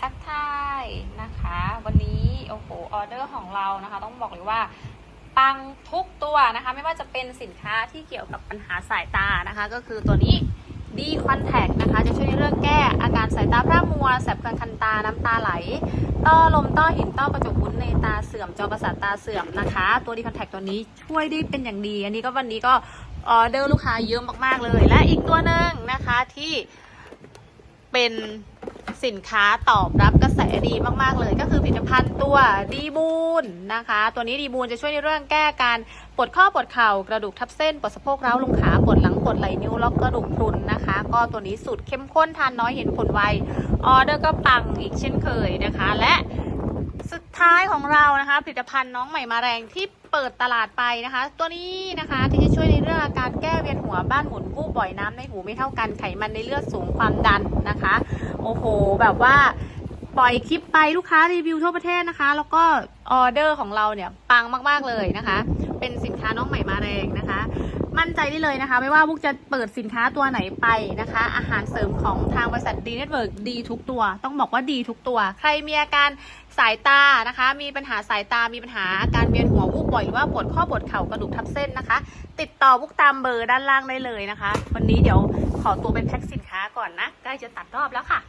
ทักทายนะคะ วันนี้โอ้โหออเดอร์ของเรานะคะ ต้องบอกเลยว่าปังทุกตัวนะคะ ไม่ว่าจะเป็นสินค้าที่เกี่ยวกับปัญหาสายตานะคะ ก็คือตัวนี้ดีคอนแทคนะคะ จะช่วยในเรื่องแก้อาการสายตาพร่ามัว แสบเคืองคันตาน้ำตาไหล ต้อลมต้อหินต้อกระจกวุ้นในตาเสื่อมจอประสาทตาเสื่อมนะคะ ตัวดีคอนแทคตัวนี้ช่วยได้เป็นอย่างดี อันนี้ก็วันนี้ก็ออเดอร์ลูกค้าเยอะมากๆเลย และอีกตัวหนึ่งนะคะที่เป็น สินค้าตอบรับกระแสดีมาก ๆ เลยก็คือผลิตภัณฑ์ตัวดีบูนนะคะ ตัวนี้ดีบูนจะช่วยในเรื่องแก้การปวดข้อปวดเข่ากระดูกทับเส้นปวดสะโพกร้าวลงขาปวดหลังปวดไหล่นิ้วล็อกกระดูกพรุนนะคะ ก็ตัวนี้สูตรเข้มข้นทานน้อยเห็นผลไวออเดอร์ก็ปังอีกเช่นเคยนะคะ และสุดท้ายของเรานะคะ ผลิตภัณฑ์น้องใหม่มาแรงที่เปิดตลาดไปนะคะ ตัวนี้นะคะที่จะช่วยในเรื่องอาการแก้เวียนหัวบ้านหมุนวูบบ่อยน้ำในหูไม่เท่ากันไขมันในเลือดสูงความดันนะคะ อ้โห แบบว่าปล่อยคลิปไปลูกค้ารีวิวทั่วประเทศนะคะ แล้วก็ออเดอร์ของเราเนี่ยปังมากๆเลยนะคะ เป็นสินค้าน้องใหม่มาแรงนะคะ มั่นใจได้เลยนะคะ ไม่ว่าพวกจะเปิดสินค้าตัวไหนไปนะคะ อาหารเสริมของทางบริษัทดีเน็ตเวิร์กดีทุกตัว ต้องบอกว่าดีทุกตัว ใครมีอาการสายตานะคะ มีปัญหาสายตามีปัญหาการเวียนหัววูบบ่อยหรือว่าปวดข้อปวดเข่ากระดูกทับเส้นนะคะ ติดต่อพวกตามเบอร์ด้านล่างได้เลยนะคะ วันนี้เดี๋ยวขอตัวไปแพ็คสินค้าก่อนนะใกล้จะตัดรอบแล้วค่ะ